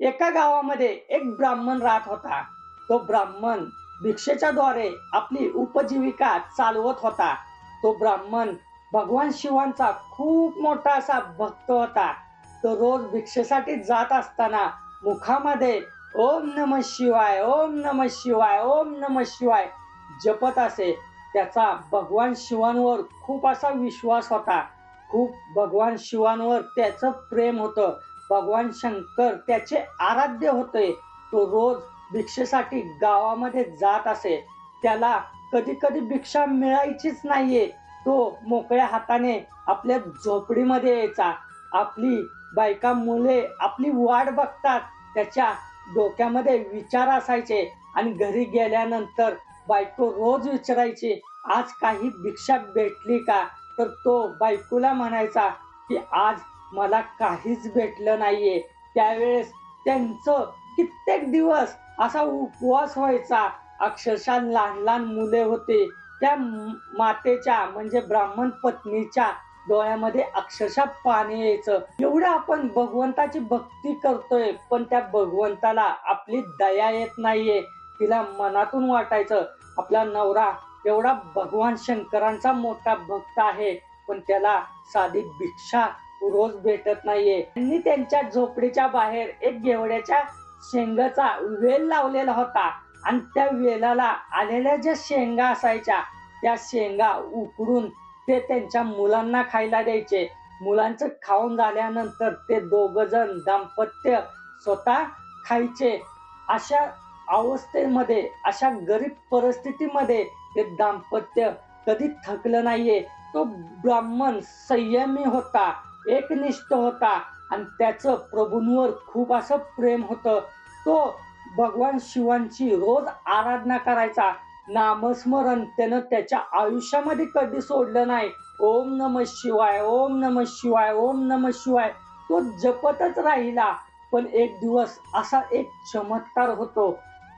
एका गावामध्ये एक ब्राह्मण राहत होता. तो ब्राह्मण भिक्षेच्या द्वारे आपली उपजीविका चालवत होता. तो ब्राह्मण भगवान शिवांचा खूप मोठा असा भक्त होता. तो रोज भिक्षेसाठी जात असताना मुखामध्ये ओम नम शिवाय ओम नम शिवाय ओम नम शिवाय जपत असे. त्याचा भगवान शिवांवर खूप असा विश्वास होता. खूप भगवान शिवांवर त्याचं प्रेम होतं. भगवान शंकर त्याचे आराध्य होते. तो रोज भिक्षेसाठी गावामध्ये जात असे. त्याला कधी कधी भिक्षा मिळायचीच नाहीये. तो मोकळ्या हाताने आपल्या झोपडीमध्ये यायचा. आपली बायका मुले आपली वाट बघतात. त्याच्या डोक्यामध्ये विचार असायचे आणि घरी गेल्यानंतर बायको रोज विचारायची आज काही भिक्षा भेटली का? तर तो बायकोला म्हणायचा की आज मला काहीच भेटलं नाहीये. त्यावेळेस त्यांचं कित्येक दिवस असा उपवास व्हायचा. अक्षरशः लहान लहान मुले होते. त्या मातेच्या म्हणजे ब्राह्मण पत्नीच्या डोळ्यामध्ये अक्षरशः पाणी यायचं. एवढं आपण भगवंताची भक्ती करतोय पण त्या भगवंताला आपली दया येत नाहीये. तिला मनातून वाटायचं आपला नवरा एवढा भगवान शंकरांचा मोठा भक्त आहे पण त्याला साधी भिक्षा रोज भेटत नाहीये. त्यांनी त्यांच्या झोपडीच्या बाहेर एक गेवड्याच्या शेंगाचा वेल लावलेला होता. आणि त्या वेलाला आलेल्या ज्या शेंगा असायच्या त्या शेंगा उकडून ते त्यांच्या मुलांना खायला द्यायचे. मुलांचं खाऊन झाल्यानंतर ते दोघ जण दाम्पत्य स्वतः खायचे. अशा अवस्थेमध्ये अशा गरीब परिस्थितीमध्ये ते दाम्पत्य कधी थकलं नाहीये. तो ब्राह्मण संयमी होता. एकनिष्ठ होता. आणि त्याचं प्रभूंवर खूप असं प्रेम होतं. तो भगवान शिवांची रोज आराधना करायचा. नामस्मरण त्यानं त्याच्या आयुष्यामध्ये कधी सोडलं नाही. ओम नम शिवाय ओम नम शिवाय ओम नम शिवाय. तो जपतच राहिला. पण एक दिवस असा एक चमत्कार होतो.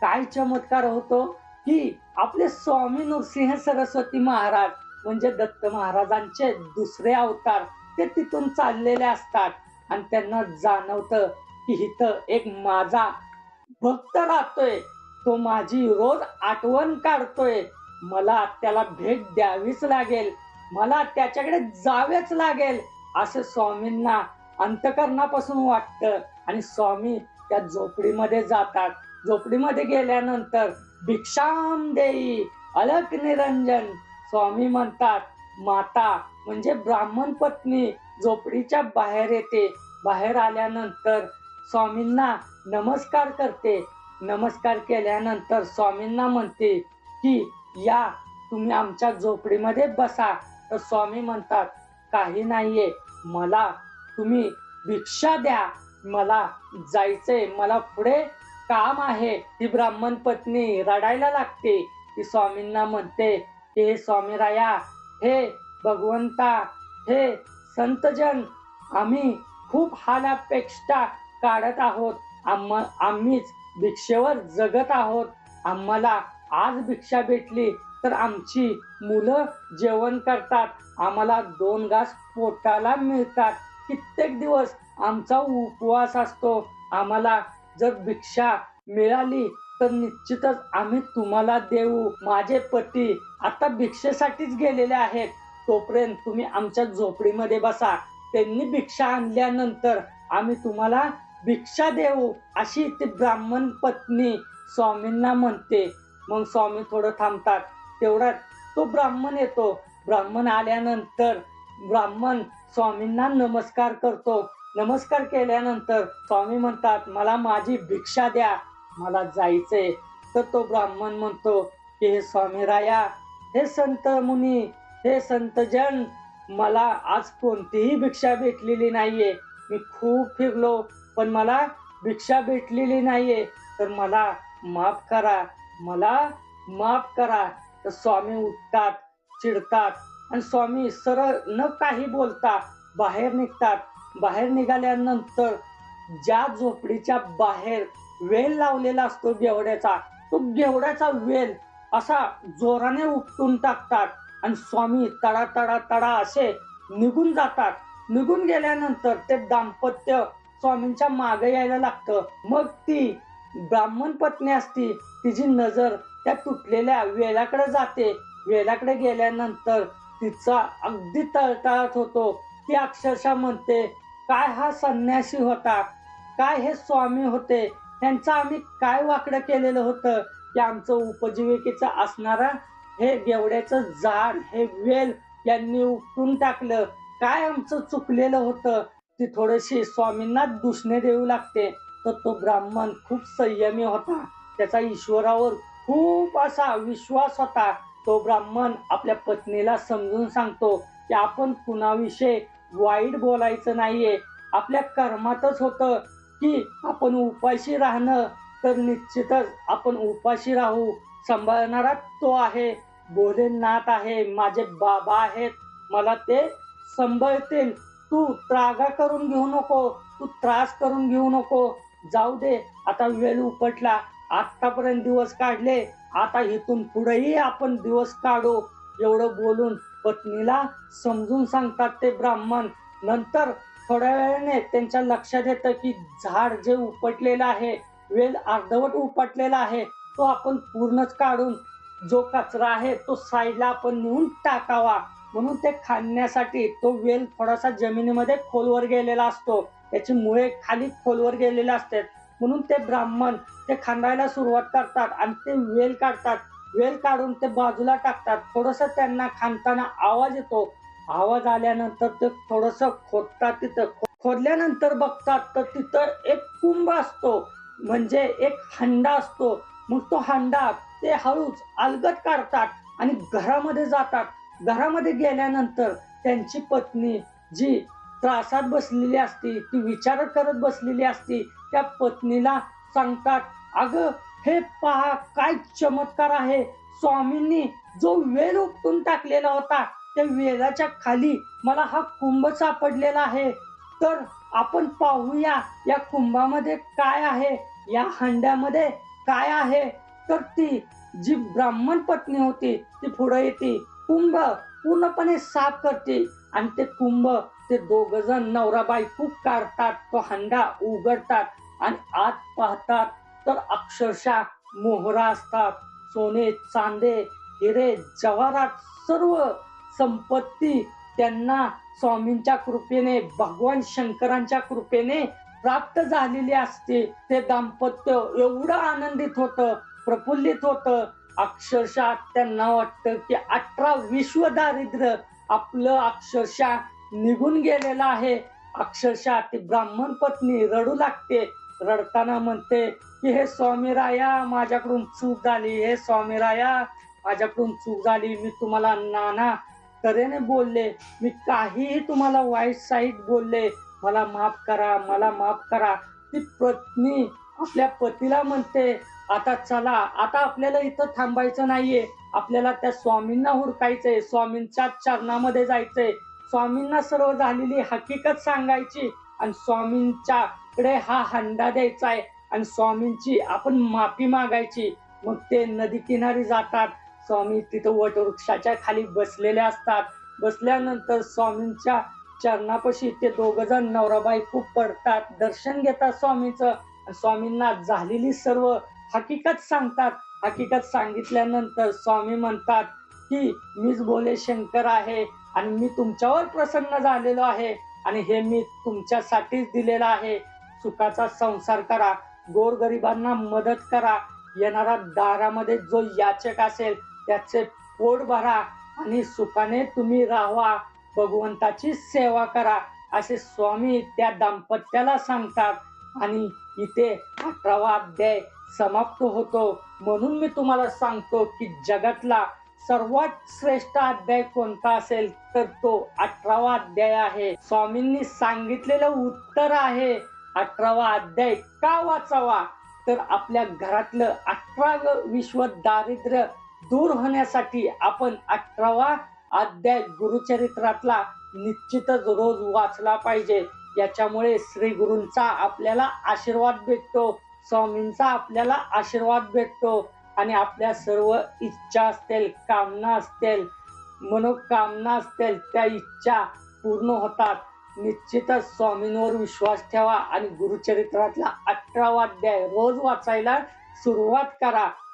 काय चमत्कार होतो? की आपले स्वामी नृसिंह सरस्वती महाराज म्हणजे दत्त महाराजांचे दुसरे अवतार ते तिथून चाललेले असतात. आणि त्यांना जाणवतं की इथं एक माझा भक्त राहतोय. तो माझी रोज आठवण काढतोय. मला त्याला भेट द्यावीच लागेल. मला त्याच्याकडे जावेच लागेल असं स्वामींना अंतकरणापासून वाटतं. आणि स्वामी त्या झोपडीमध्ये जातात. झोपडीमध्ये गेल्यानंतर भिक्षाम देई अलक निरंजन. स्वामी म्हणतात माता म्हणजे ब्राह्मण पत्नी झोपडीच्या बाहेर येते. बाहेर आल्यानंतर स्वामींना नमस्कार करते. नमस्कार केल्यानंतर स्वामींना म्हणते की या तुम्ही आमच्या झोपडीमध्ये बसा. तर स्वामी म्हणतात काही नाहीये. मला तुम्ही भिक्षा द्या. मला जायचंय. मला पुढे काम आहे. ती ब्राह्मण पत्नी रडायला लागते. ती स्वामींना म्हणते हे हे स्वामीराया हे भगवंता हे संतजन आम्ही खूप हालापेक्षा काढत आहोत. आम्हा आम्हीच भिक्षेवर जगत आहोत. आम्हाला आज भिक्षा भेटली तर आमची मुलं जेवण करतात. आम्हाला दोन घास पोटाला मिळतात. कित्येक दिवस आमचा उपवास असतो. आम्हाला जर भिक्षा मिळाली तर निश्चितच आम्ही तुम्हाला देऊ. माझे पती आता भिक्षेसाठीच गेलेले आहेत. तोपर्यंत तुम्ही आमच्या झोपडीमध्ये बसा. त्यांनी भिक्षा आणल्यानंतर आम्ही तुम्हाला भिक्षा देऊ अशी ती ब्राह्मण पत्नी स्वामींना म्हणते. मग स्वामी थोडं थांबतात. तेवढ्यात तो ब्राह्मण येतो. ब्राह्मण आल्यानंतर ब्राह्मण स्वामींना नमस्कार करतो. नमस्कार केल्यानंतर स्वामी म्हणतात मला माझी भिक्षा द्या. मला जायचंय. तर तो ब्राह्मण म्हणतो की हे स्वामी राया हे संत मुनी हे संतजन मला आज कोणतीही भिक्षा भेटलेली नाहीये. मी खूप फिरलो पण मला भिक्षा भेटलेली नाहीये. तर मला माफ करा मला माफ करा. तर स्वामी उठतात चिडतात आणि स्वामी सरळ न काही बोलता बाहेर निघतात. बाहेर निघाल्यानंतर ज्या झोपडीच्या बाहेर वेल लावलेला असतो गेवड्याचा. तो गेवड्याचा वेल असा जोराने उपटून टाकतात आणि स्वामी तडा तडा तडा असे निघून जातात. निघून गेल्यानंतर ते दाम्पत्य स्वामींच्या मागे यायला लागतं. मग ती ब्राह्मण पत्नी असती तिची नजर त्या तुटलेल्या वेलाकडे जाते. वेलाकडे गेल्यानंतर तिचा अगदी तळतळत होतो. ती अक्षरशः म्हणते काय हा संन्यासी होता? काय हे स्वामी होते? त्यांचं आम्ही काय वाकडं केलेलं होतं की आमचं उपजीविकेचं असणारा हे गेवड्याचं झाड हे वेल यांनी उपटून टाकलं. काय आमचं चुकलेलं होतं? ती थोडीशी स्वामींना दुसणे देऊ लागते. तर तो ब्राह्मण खूप संयमी होता. त्याचा ईश्वरावर खूप असा विश्वास होता. तो ब्राह्मण आपल्या पत्नीला समजून सांगतो की आपण कुणाविषयी वाईट बोलायचं नाहीये. आपल्या कर्मातच होतं. की आपण उपाशी राहणं तर निश्चितच आपण उपाशी राहू. सांभाळणारा तो आहे भोलेनाथ आहे माझे बाबा आहेत मला ते सांभाळतील. तू त्रागा करून घेऊ नको तू त्रास करून घेऊ नको. जाऊ दे आता वेळ उपटला आत्तापर्यंत दिवस काढले आता इथून पुढेही आपण दिवस काढू. एवढं बोलून पत्नीला समजून सांगतात ते ब्राह्मण. नंतर थोड्या वेळाने त्यांच्या लक्षात येतं की झाड जे उपटलेलं आहे वेल अर्धवट उपटलेला आहे तो आपण पूर्णच काढून जो कचरा आहे तो साईडला आपण नेऊन टाकावा. म्हणून ते खाण्यासाठी तो वेल थोडासा जमिनीमध्ये खोलवर गेलेला असतो. त्याची मुळे खाली खोलवर गेलेले असतात. म्हणून ते ब्राह्मण ते खांदायला सुरुवात करतात आणि ते वेल काढतात. वेल काढून ते बाजूला टाकतात. थोडस त्यांना खांदताना आवाज येतो. आवाज आल्यानंतर ते थोडस खोदतात तिथं. खो- खोदल्यानंतर बघतात तर तिथं एक कुंभ असतो. म्हणजे एक हंडा असतो. मग तो हंडा ते हळूच अलगत काढतात आणि घरामध्ये जातात. घरामध्ये गेल्यानंतर त्यांची पत्नी जी त्रासात बसलेली असती ती विचार करत बसलेली असती त्या पत्नीला सांगतात अगं हे पहा काय चमत्कार आहे. स्वामींनी जो वेल उपटून टाकलेला होता त्या वेलाच्या खाली मला हा कुंभ सापडलेला आहे. तर आपण पाहूया या कुंभामध्ये काय आहे? या हंड्यामध्ये काय आहे? तर ती जी ब्राह्मण पत्नी होती ती पुढे येते. कुंभ पूर्णपणे साफ करते. आणि ते कुंभ ते दोघ जण नवरा बायको काढतात तो हंडा उघडतात आणि आत पाहतात. तर अक्षरशः मोहरा असतात. सोने चांदे हिरे जवाहरात सर्व संपत्ती त्यांना स्वामींच्या कृपेने भगवान शंकरांच्या कृपेने प्राप्त झालेली असते. ते दाम्पत्य एवढं आनंदित होतं प्रफुल्लित होतं. अक्षरशः त्यांना वाटतं की अठरा विश्व दारिद्र्य आपलं अक्षरशः निघून गेलेलं आहे. अक्षरशः ती ब्राह्मण पत्नी रडू लागते. रडताना म्हणते की हे स्वामी राया माझ्याकडून चूक झाली. हे स्वामी राया माझ्याकडून चूक झाली. मी तुम्हाला नाना तऱ्हेने बोलले मी काहीही तुम्हाला वाईट साईट बोलले मला माफ करा मला माफ करा. ती पत्नी आपल्या पतीला म्हणते आता चला आता आपल्याला इथं थांबायचं नाहीये. आपल्याला त्या स्वामींना हुडकायचंय स्वामींच्या चरणामध्ये जायचंय. स्वामींना सर्व झालेली हकीकत सांगायची आणि स्वामींच्याकडे हा हंडा द्यायचा आहे आणि स्वामींची आपण माफी मागायची. मग ते नदी किनारी जातात. स्वामी तिथं वटवृक्षाच्या खाली बसलेले असतात. बसल्यानंतर स्वामींच्या चरणापाशी ते दोघ जण नवराबाई खूप पडतात. दर्शन घेतात स्वामीचं. स्वामींना झालेली सर्व हकीकत सांगतात. हकीकत सांगितल्यानंतर स्वामी म्हणतात की मीच भोले शंकर आहे आणि मी तुमच्यावर प्रसन्न झालेलो आहे आणि हे मी तुमच्यासाठीच दिलेलं आहे. सुखाचा संसार करा. गोरगरिबांना मदत करा. येणारा दारामध्ये जो याचक असेल त्याचे पोट भरा आणि सुखाने तुम्ही राहा भगवंताची सेवा करा असे स्वामी त्या दाम्पत्याला सांगतात. आणि इथे अठरावा अध्याय समाप्त होतो. म्हणून मी तुम्हाला सांगतो की जगातला सर्वात श्रेष्ठ अध्याय कोणता असेल तर तो अठरावा अध्याय आहे. स्वामींनी सांगितलेलं उत्तर आहे अठरावा अध्याय का वाचावा? तर आपल्या घरातलं अठरा विश्व दारिद्र्य दूर होण्यासाठी आपण अठरावा अध्याय गुरुचरित्रातला निश्चितच रोज वाचला पाहिजे. याच्यामुळे श्री गुरूंचा आपल्याला आशीर्वाद भेटतो स्वामींचा आपल्याला आशीर्वाद भेटतो आणि आपल्या सर्व इच्छा असतील कामना असतील मनोकामना असतील त्या इच्छा पूर्ण होतात. निश्चितच स्वामींवर विश्वास ठेवा आणि गुरुचरित्रातला अठरावा अध्याय रोज वाचायला सुरुवात करा.